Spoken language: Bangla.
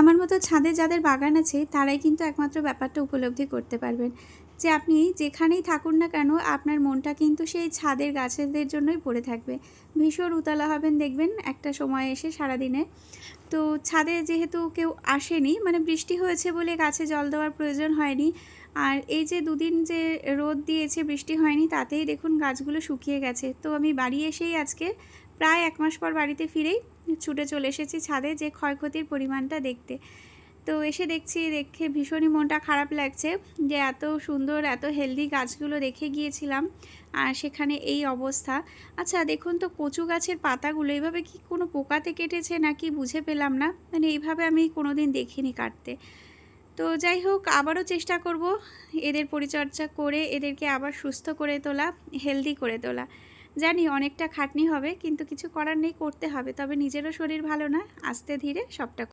আমার মতো ছাদে যাদের বাগান আছে, তারাই কিন্তু একমাত্র ব্যাপারটা উপলব্ধি করতে পারবেন। যে আপনি যেখানেই থাকুন না কেন, আপনার মনটা কিন্তু সেই ছাদের গাছেদের জন্যই পড়ে থাকবে। ভীষণ উতলা হবেন, দেখবেন একটা সময় এসে সারাদিনে। তো ছাদে যেহেতু কেউ আসেনি মানে বৃষ্টি হয়েছে বলে গাছে জল দেওয়ার প্রয়োজন হয়নি, আর এই যে দুদিন যে রোদ দিয়েছে, বৃষ্টি হয়নি, তাতেই দেখুন গাছগুলো শুকিয়ে গেছে। তো আমি বাড়ি এসেই আজকে প্রায় এক মাস পর বাড়িতে ফিরেই ছুটে চলে এসেছি ছাদে যে ক্ষয়ক্ষতির পরিমাণটা দেখতে। তো এসে দেখছি, দেখে ভীষণই মনটা খারাপ লাগছে যে এত সুন্দর, এত হেলদি গাছগুলো দেখে গিয়েছিলাম আর সেখানে এই অবস্থা। আচ্ছা দেখুন তো কচু গাছের পাতাগুলো এইভাবে কি কোনো পোকাতে কেটেছে নাকি বুঝে পেলাম না। মানে এইভাবে আমি কোনো দিন দেখিনি কাটতে। তো যাই হোক, আবারও চেষ্টা করব এদের পরিচর্যা করে এদেরকে আবার সুস্থ করে তোলা হেলদি করে তোলা। জানি অনেকটা খাটনি হবে, কিন্তু কিছু করার নেই, করতে হবে। তবে নিজেরও শরীর ভালো না, আস্তে ধীরে সবটা